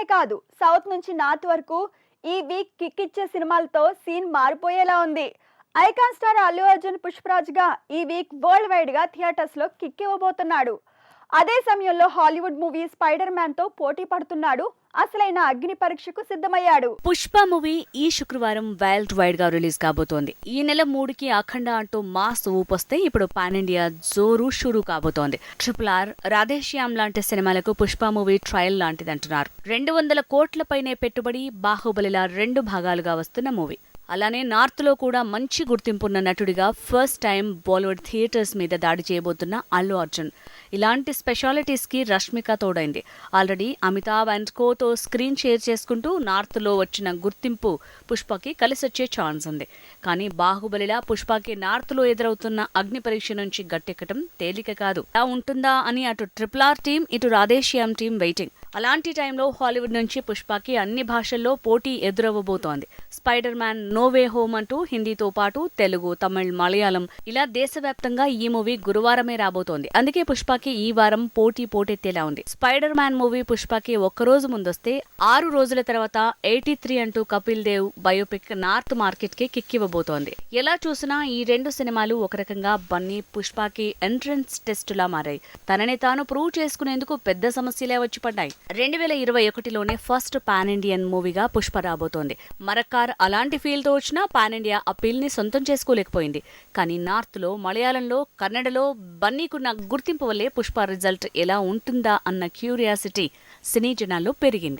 అనే కాదు సౌత్ నుంచి నార్త్ వరకు ఈ వీక్ కిక్ ఇచ్చే సినిమాలతో సీన్ మారిపోయేలా ఉంది. ఐకాన్ స్టార్ అల్లు అర్జున్ పుష్పరాజ్గా ఈ వీక్ వరల్డ్ వైడ్గా థియేటర్స్లో కిక్ ఇవ్వబోతున్నాడు అదే సమయంలో హాలీవుడ్ మూవీ స్పైడర్ మ్యాన్తో పోటీ పడుతున్నాడు. అసలైన అగ్ని పరీక్షకు సిద్ధమయ్యాడు. పుష్ప మూవీ ఈ శుక్రవారం వరల్డ్ వైడ్గా రిలీజ్ కాబోతోంది. ఈ నెల మూడుకి అఖండ అంటూ మాస్ ఊపొస్తే ఇప్పుడు పాన్ ఇండియా జోరు షురూ కాబోతోంది. ట్రిపుల్ ఆర్ రాధేశ్యామ్ లాంటి సినిమాలకు పుష్ప మూవీ ట్రయల్ లాంటిది అంటున్నారు రెండు వందల కోట్ల పైనే పెట్టుబడి బాహుబలిలా రెండు భాగాలుగా వస్తున్న మూవీ. అలానే నార్త్లో కూడా మంచి గుర్తింపున్న నటుడిగా ఫస్ట్ టైం బాలీవుడ్ థియేటర్స్ మీద దాడి చేయబోతున్న అల్లు అర్జున్. ఇలాంటి స్పెషాలిటీస్కి రష్మిక తోడైంది. ఆల్రెడీ అమితాబ్ అండ్ కోతో స్క్రీన్ షేర్ చేసుకుంటూ నార్త్లో వచ్చిన గుర్తింపు పుష్పకి కలిసొచ్చే ఛాన్స్ ఉంది. కానీ బాహుబలిలా పుష్పకి నార్త్లో ఎదురవుతున్న అగ్ని పరీక్ష నుంచి గట్టెక్కటం తేలిక కాదు. అలా ఉంటుందా అని అటు ట్రిపుల్ ఆర్ టీం ఇటు రాధేశ్యామ్ టీం వెయిటింగ్. అలాంటి టైంలో హాలీవుడ్ నుంచి పుష్పకి అన్ని భాషల్లో పోటీ ఎదురవ్వబోతోంది. స్పైడర్ మ్యాన్ నోవే హోమ్ అంటూ హిందీతో పాటు తెలుగు తమిళ్ మలయాళం ఇలా దేశవ్యాప్తంగా ఈ మూవీ గురువారమే రాబోతోంది. అందుకే పుష్పకి ఈ వారం పోటీ పోటెత్తేలా ఉంది. స్పైడర్ మ్యాన్ మూవీ పుష్పకి ఒక్కరోజు ముందొస్తే ఆరు రోజుల తర్వాత ఎయిటీ త్రీ అంటూ కపిల్ దేవ్ బయోపిక్ నార్త్ మార్కెట్కి కిక్కివ్వబోతోంది. ఎలా చూసినా ఈ రెండు సినిమాలు ఒక రకంగా బన్నీ పుష్పకి ఎంట్రన్స్ టెస్టులా మారాయి. తనని తాను ప్రూవ్ చేసుకునేందుకు పెద్ద సమస్యలే వచ్చి పడ్డాయి. రెండు వేల ఇరవై ఒకటిలోనే ఫస్ట్ పాన్ ఇండియన్ మూవీగా పుష్ప రాబోతోంది. మరక్కార్ అలాంటి ఫీల్తో వచ్చినా పాన్ ఇండియా అప్పీల్ని సొంతం చేసుకోలేకపోయింది. కానీ నార్త్లో మలయాళంలో కన్నడలో బన్నీకున్న గుర్తింపు వల్లే పుష్ప రిజల్ట్ ఎలా ఉంటుందా అన్న క్యూరియాసిటీ సినీ జనాల్లో పెరిగింది.